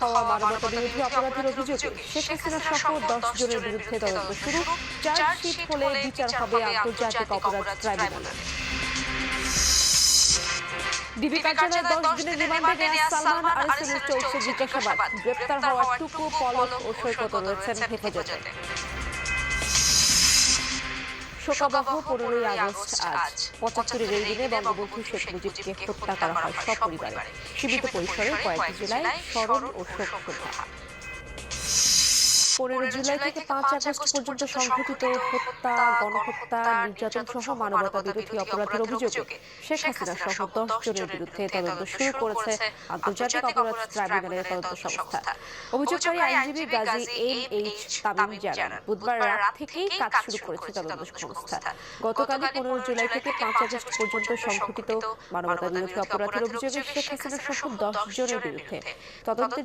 হওয়া মানবতা বিরোধী অপরাধের অভিযোগে শেখ হাসিনা সহ দশ জনের বিরুদ্ধে তদন্ত শুরু। চার্জশিট হলে বিচার হবে আন্তর্জাতিক অপরাধ ট্রাইব্যুনালে। ডিবি কার্যালয়ে দশ দিনের রিমান্ডে নেওয়া সালমান আরিসের চলছে জিজ্ঞাসাবাদ। গ্রেপ্তার হওয়ার টুকু পলক ও সৈকত রয়েছেন হেফাজতে। শোকাবহ পনেরোই আগস্ট আজ পঁচাত্তরের এই দিনে বঙ্গবন্ধু শেখ মুজিবকে হত্যা করা হয় সপরিবারে। সীমিত পরিসরে কয়েকটি জেলায় স্মরণ ও শোক সভা পনেরো জুলাই থেকে পাঁচ আগস্ট পর্যন্ত সংঘটিত হত্যা গণহত্যা নির্যাতন সহ মানবতা বিরোধী অপরাধের অভিযোগে শেখ হাসিনা সহ দশ জনের বিরুদ্ধে তদন্ত শুরু করেছে আন্তর্জাতিক অপরাধ ট্রাইব্যুনালের তদন্ত সংস্থা। অভিযোগকারী আইনজীবী গাজী এম এইচ তামিম জানান বুধবার রাত থেকেই কাজ শুরু করেছে তদন্ত সংস্থা। গতকালই পনেরো জুলাই থেকে পাঁচ আগস্ট পর্যন্ত সংঘটিত মানবতা বিরোধী অপরাধের অভিযোগে শেখ হাসিনা সহ দশ জনের বিরুদ্ধে তদন্তের